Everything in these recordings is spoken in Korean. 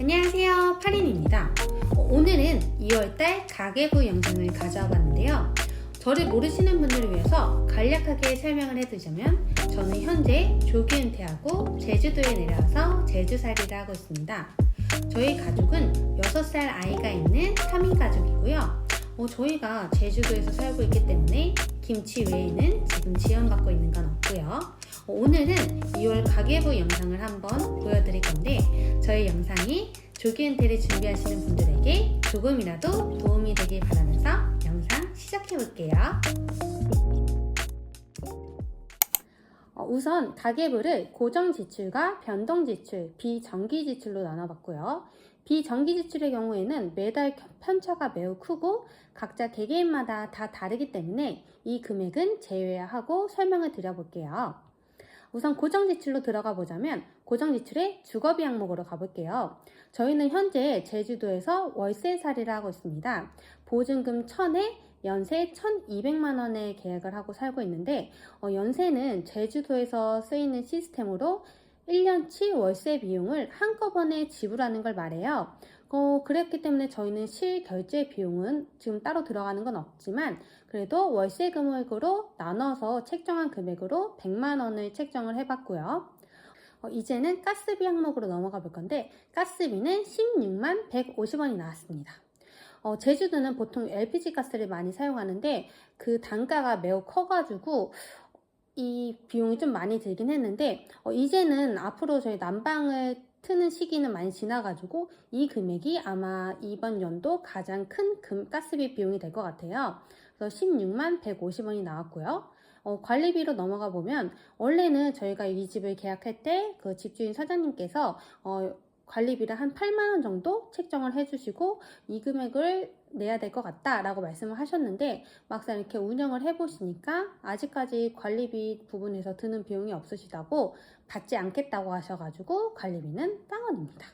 안녕하세요. 파린입니다. 어, 오늘은 2월달 가계부 영상을 가져와 봤는데요. 저를 모르시는 분들을 위해서 간략하게 설명을 해드리자면 저는 현재 조기 은퇴하고 제주도에 내려와서 제주살이를 하고 있습니다. 저희 가족은 6살 아이가 있는 3인 가족이고요. 어, 저희가 제주도에서 살고 있기 때문에 김치 외에는 지금 지원받고 있는 건 없고요. 어, 오늘은 2월 가계부 영상을 한번 보여드릴 건데 저희 영상이 조기 은퇴를 준비하시는 분들에게 조금이라도 도움이 되길 바라면서 영상 시작해 볼게요. 어, 우선 가계부를 고정 지출과 변동 지출, 비정기 지출로 나눠봤고요. 비정기 지출의 경우에는 매달 편차가 매우 크고 각자 개개인마다 다 다르기 때문에 이 금액은 제외하고 설명을 드려볼게요. 우선 고정 지출로 들어가 보자면 고정 지출의 주거비 항목으로 가볼게요. 저희는 현재 제주도에서 월세살이를 하고 있습니다. 보증금 1000에 연세 1200만 원의 계약을 하고 살고 있는데 어, 연세는 제주도에서 쓰이는 시스템으로 1년치 월세 비용을 한꺼번에 지불하는 걸 말해요. 어, 그랬기 때문에 저희는 실결제 비용은 지금 따로 들어가는 건 없지만 그래도 월세 금액으로 나눠서 책정한 금액으로 100만 원을 책정을 해봤고요. 어, 이제는 가스비 항목으로 넘어가 볼 건데 가스비는 16만 150원이 나왔습니다. 어, 제주도는 보통 LPG 가스를 많이 사용하는데 그 단가가 매우 커가지고 이 비용이 좀 많이 들긴 했는데 어, 이제는 앞으로 저희 난방을 트는 시기는 많이 지나가지고 이 금액이 아마 이번 연도 가장 큰 금, 가스비 비용이 될 것 같아요. 그래서 16만 150원이 나왔고요. 어, 관리비로 넘어가 보면 원래는 저희가 이 집을 계약할 때 그 집주인 사장님께서 어, 관리비를 한 8만 원 정도 책정을 해주시고 이 금액을 내야 될 것 같다라고 말씀을 하셨는데 막상 이렇게 운영을 해보시니까 아직까지 관리비 부분에서 드는 비용이 없으시다고 받지 않겠다고 하셔가지고 관리비는 빵원입니다.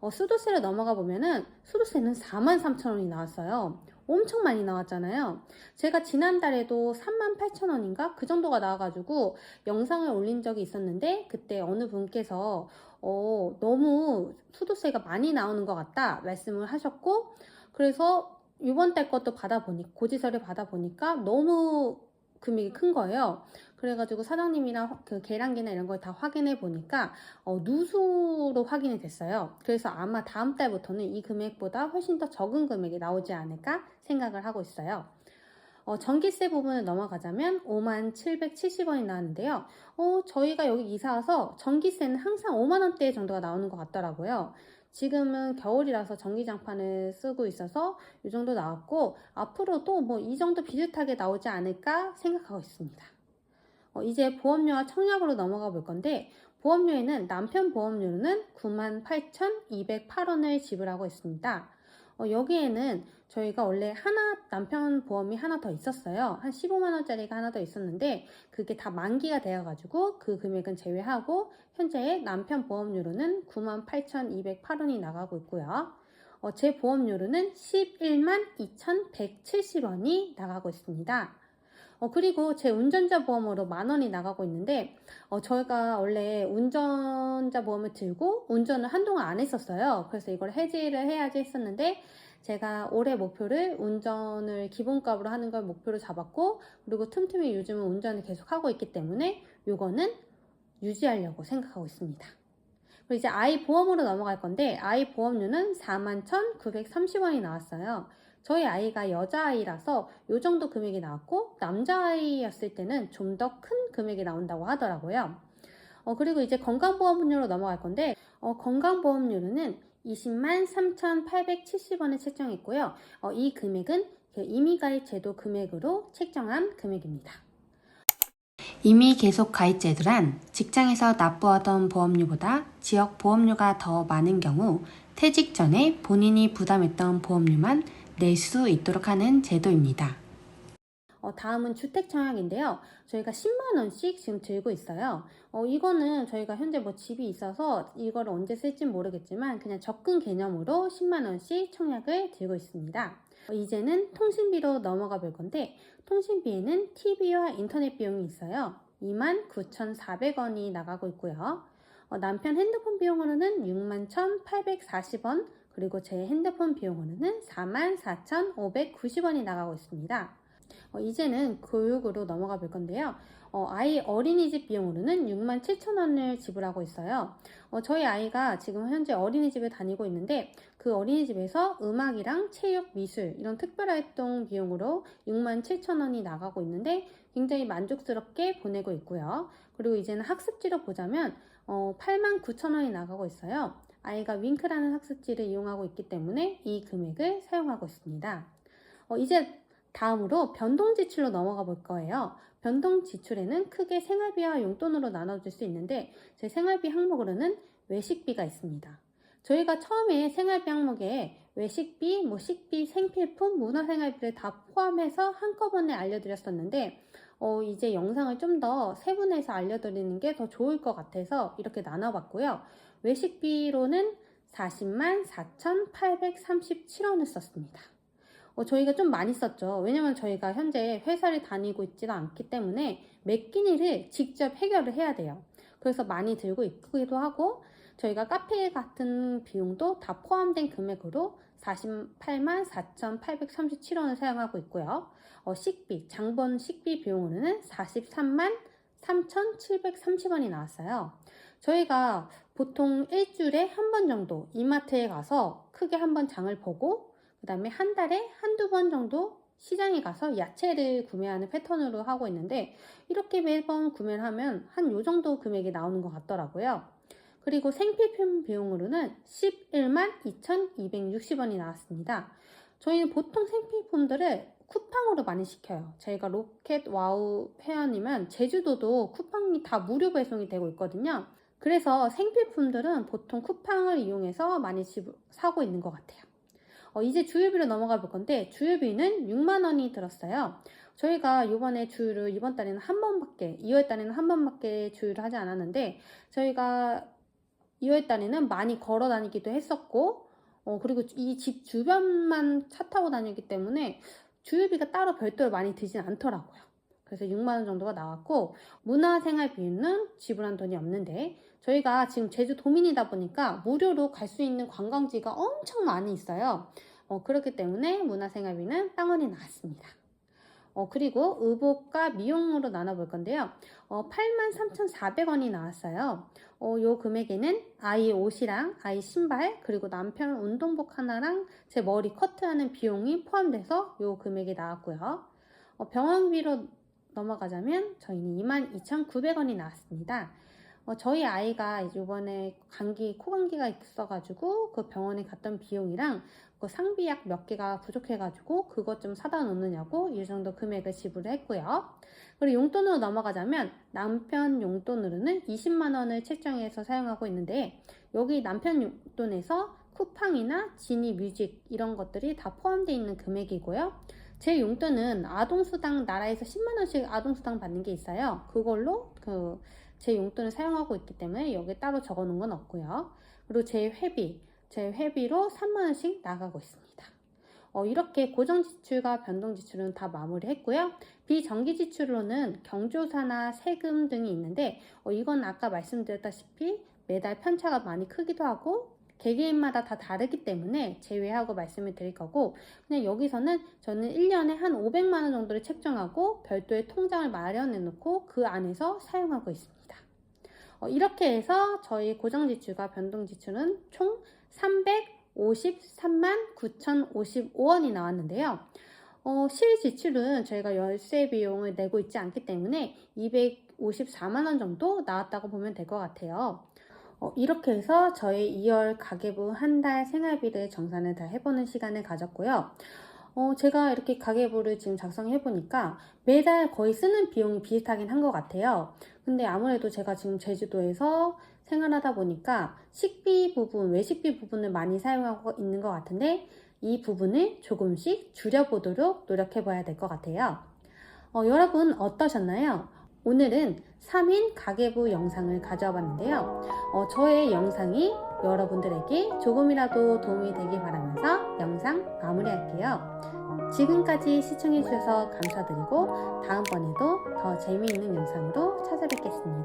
어, 수도세로 넘어가 보면은 수도세는 4만 3천 원이 나왔어요. 엄청 많이 나왔잖아요. 제가 지난달에도 3만 8천 원인가 그 정도가 나와가지고 영상을 올린 적이 있었는데 그때 어느 분께서 어, 너무 수도세가 많이 나오는 것 같다 말씀을 하셨고 그래서 이번 달 것도 받아보니 고지서를 받아보니까 너무 금액이 큰 거예요. 그래가지고 사장님이랑 그 계량기나 이런 걸 다 확인해 보니까 어, 누수로 확인이 됐어요. 그래서 아마 다음 달부터는 이 금액보다 훨씬 더 적은 금액이 나오지 않을까 생각을 하고 있어요. 어, 전기세 부분을 넘어가자면 5만 770원이 나왔는데요. 어, 저희가 여기 이사 와서 전기세는 항상 5만 원대 정도가 나오는 것 같더라고요. 지금은 겨울이라서 전기장판을 쓰고 있어서 이 정도 나왔고 앞으로도 뭐 이 정도 비슷하게 나오지 않을까 생각하고 있습니다. 어, 이제 보험료와 청약으로 넘어가 볼 건데 보험료에는 남편 보험료는 98,208원을 지불하고 있습니다. 어, 여기에는 저희가 원래 하나 남편 보험이 하나 더 있었어요. 한 15만 원짜리가 하나 더 있었는데 그게 다 만기가 되어 가지고 그 금액은 제외하고 현재 남편 보험료로는 98,208원이 나가고 있고요. 어, 제 보험료로는 11만 2,170원이 나가고 있습니다. 어, 그리고 제 운전자 보험으로 만 원이 나가고 있는데, 어, 저희가 원래 운전자 보험을 들고 운전을 한동안 안 했었어요. 그래서 이걸 해지를 해야지 했었는데, 제가 올해 목표를 운전을 기본값으로 하는 걸 목표로 잡았고, 그리고 틈틈이 요즘은 운전을 계속 하고 있기 때문에, 요거는 유지하려고 생각하고 있습니다. 그리고 이제 아이 보험으로 넘어갈 건데, 아이 보험료는 41,930원이 나왔어요. 저희 아이가 여자아이라서 요 정도 금액이 나왔고 남자아이였을 때는 좀 더 큰 금액이 나온다고 하더라고요. 어, 그리고 이제 건강보험료로 넘어갈 건데 어, 건강보험료는 20만 3,870원을 책정했고요. 어, 이 금액은 그 임의가입 제도 금액으로 책정한 금액입니다. 임의 계속 가입 제도란 직장에서 납부하던 보험료보다 지역 보험료가 더 많은 경우 퇴직 전에 본인이 부담했던 보험료만 낼 수 있도록 하는 제도입니다. 어, 다음은 주택 청약인데요. 저희가 10만 원씩 지금 들고 있어요. 어, 이거는 저희가 현재 뭐 집이 있어서 이걸 언제 쓸지 모르겠지만 그냥 접근 개념으로 10만 원씩 청약을 들고 있습니다. 어, 이제는 통신비로 넘어가 볼 건데 통신비에는 TV와 인터넷 비용이 있어요. 29,400원이 나가고 있고요. 어, 남편 핸드폰 비용으로는 61,840원, 그리고 제 핸드폰 비용으로는 44,590원이 나가고 있습니다. 어, 이제는 교육으로 넘어가 볼 건데요. 어, 아이 어린이집 비용으로는 67,000원을 지불하고 있어요. 어, 저희 아이가 지금 현재 어린이집에 다니고 있는데 그 어린이집에서 음악이랑 체육, 미술 이런 특별활동 비용으로 67,000원이 나가고 있는데 굉장히 만족스럽게 보내고 있고요. 그리고 이제는 학습지로 보자면 어, 89,000원이 나가고 있어요. 아이가 윙크라는 학습지를 이용하고 있기 때문에 이 금액을 사용하고 있습니다. 어, 이제 다음으로 변동 지출로 넘어가 볼 거예요. 변동 지출에는 크게 생활비와 용돈으로 나눠줄 수 있는데 제 생활비 항목으로는 외식비가 있습니다. 저희가 처음에 생활비 항목에 외식비, 뭐 식비, 생필품, 문화생활비를 다 포함해서 한꺼번에 알려드렸었는데 어, 이제 영상을 좀 더 세분해서 알려드리는 게 더 좋을 것 같아서 이렇게 나눠봤고요. 외식비로는 40만 4,837원을 썼습니다. 어, 저희가 좀 많이 썼죠. 왜냐면 저희가 현재 회사를 다니고 있지도 않기 때문에 매 끼니를 직접 해결을 해야 돼요. 그래서 많이 들고 있기도 하고 저희가 카페 같은 비용도 다 포함된 금액으로 48만 4,837원을 사용하고 있고요. 어, 식비, 장본 식비 비용으로는 43만 3,730원이 나왔어요. 저희가 보통 일주일에 한 번 정도 이마트에 가서 크게 한 번 장을 보고 그 다음에 한 달에 한두 번 정도 시장에 가서 야채를 구매하는 패턴으로 하고 있는데 이렇게 매번 구매를 하면 한 요 정도 금액이 나오는 것 같더라고요. 그리고 생필품 비용으로는 11만 2,260원이 나왔습니다. 저희는 보통 생필품들을 쿠팡으로 많이 시켜요. 저희가 로켓 와우 회원이면 제주도도 쿠팡이 다 무료 배송이 되고 있거든요. 그래서 생필품들은 보통 쿠팡을 이용해서 많이 사고 있는 것 같아요. 어, 이제 주유비로 넘어가 볼 건데 주유비는 6만 원이 들었어요. 저희가 이번에 주유를 이번 달에는 한 번밖에 2월 달에는 한 번밖에 주유를 하지 않았는데 저희가 2월 달에는 많이 걸어 다니기도 했었고 어, 그리고 이 집 주변만 차 타고 다니기 때문에 주유비가 따로 별도로 많이 들진 않더라고요. 그래서 6만 원 정도가 나왔고 문화생활비는 지불한 돈이 없는데 저희가 지금 제주 도민이다 보니까 무료로 갈 수 있는 관광지가 엄청 많이 있어요. 어, 그렇기 때문에 문화생활비는 땅원이 나왔습니다. 어, 그리고 의복과 미용으로 나눠볼 건데요. 어, 83,400원이 나왔어요. 어, 요 금액에는 아이 옷이랑 아이 신발 그리고 남편 운동복 하나랑 제 머리 커트하는 비용이 포함돼서 요 금액이 나왔고요. 어, 병원비로 넘어가자면 저희는 22,900원이 나왔습니다. 어, 저희 아이가 이번에 감기, 코감기가 있어가지고 그 병원에 갔던 비용이랑 그 상비약 몇 개가 부족해가지고 그것 좀 사다 놓느냐고 이 정도 금액을 지불을 했고요. 그리고 용돈으로 넘어가자면 남편 용돈으로는 20만원을 책정해서 사용하고 있는데 여기 남편 용돈에서 쿠팡이나 지니 뮤직 이런 것들이 다 포함되어 있는 금액이고요. 제 용돈은 아동수당 나라에서 10만원씩 아동수당 받는 게 있어요. 그걸로 그 제 용돈을 사용하고 있기 때문에 여기 따로 적어 놓은 건 없고요. 그리고 제 회비, 제 회비로 3만원씩 나가고 있습니다. 어, 이렇게 고정 지출과 변동 지출은 다 마무리했고요. 비정기 지출로는 경조사나 세금 등이 있는데 어, 이건 아까 말씀드렸다시피 매달 편차가 많이 크기도 하고 개개인마다 다 다르기 때문에 제외하고 말씀을 드릴 거고 그냥 여기서는 저는 1년에 한 500만 원 정도를 책정하고 별도의 통장을 마련해 놓고 그 안에서 사용하고 있습니다. 어, 이렇게 해서 저희 고정 지출과 변동 지출은 총 353만 9,055원이 나왔는데요. 어, 실 지출은 저희가 열쇠 비용을 내고 있지 않기 때문에 254만 원 정도 나왔다고 보면 될 것 같아요. 어, 이렇게 해서 저희 2월 가계부 한 달 생활비를 정산을 다 해보는 시간을 가졌고요. 어, 제가 이렇게 가계부를 지금 작성해 보니까 매달 거의 쓰는 비용이 비슷하긴 한 것 같아요. 근데 아무래도 제가 지금 제주도에서 생활하다 보니까 식비 부분, 외식비 부분을 많이 사용하고 있는 것 같은데 이 부분을 조금씩 줄여보도록 노력해 봐야 될 것 같아요. 어, 여러분 어떠셨나요? 오늘은 3인 가계부 영상을 가져와 봤는데요. 어, 저의 영상이 여러분들에게 조금이라도 도움이 되길 바라면서 영상 마무리할게요. 지금까지 시청해주셔서 감사드리고 다음번에도 더 재미있는 영상으로 찾아뵙겠습니다.